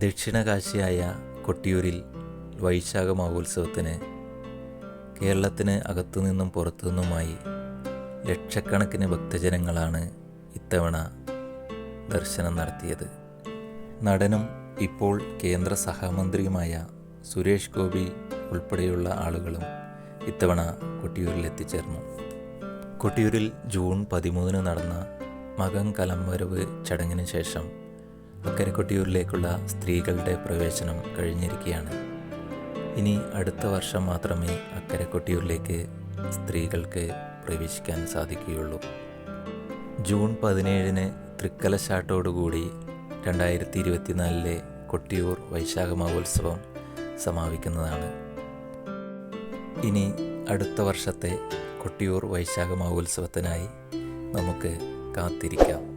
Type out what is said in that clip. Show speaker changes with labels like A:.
A: ദക്ഷിണകാശിയായ കൊട്ടിയൂരിൽ വൈശാഖ മഹോത്സവത്തിന് കേരളത്തിന് അകത്തുനിന്നും പുറത്തുനിന്നുമായി ലക്ഷക്കണക്കിന് ഭക്തജനങ്ങളാണ് ഇത്തവണ ദർശനം നടത്തിയത്. നടനും ഇപ്പോൾ കേന്ദ്ര സഹമന്ത്രിയുമായ സുരേഷ് ഗോപി ഉൾപ്പെടെയുള്ള ആളുകളും ഇത്തവണ കൊട്ടിയൂരിൽ എത്തിച്ചേർന്നു. കൊട്ടിയൂരിൽ ജൂൺ പതിമൂന്നിന് നടന്ന മകം കലംവരവ് ചടങ്ങിന് ശേഷം അക്കരെ കൊട്ടിയൂരിലേക്കുള്ള സ്ത്രീകളുടെ പ്രവേശനം കഴിഞ്ഞിരിക്കുകയാണ്. ഇനി അടുത്ത വർഷം മാത്രമേ അക്കരക്കൊട്ടിയൂരിലേക്ക് സ്ത്രീകൾക്ക് പ്രവേശിക്കാൻ സാധിക്കുകയുള്ളൂ. ജൂൺ പതിനേഴിന് തൃക്കലശാട്ടോടുകൂടി രണ്ടായിരത്തി ഇരുപത്തിനാലിലെ കൊട്ടിയൂർ വൈശാഖ മഹോത്സവം സമാപിക്കുന്നതാണ്. ഇനി അടുത്ത വർഷത്തെ കൊട്ടിയൂർ വൈശാഖ മഹോത്സവത്തിനായി നമുക്ക് കാത്തിരിക്കാം.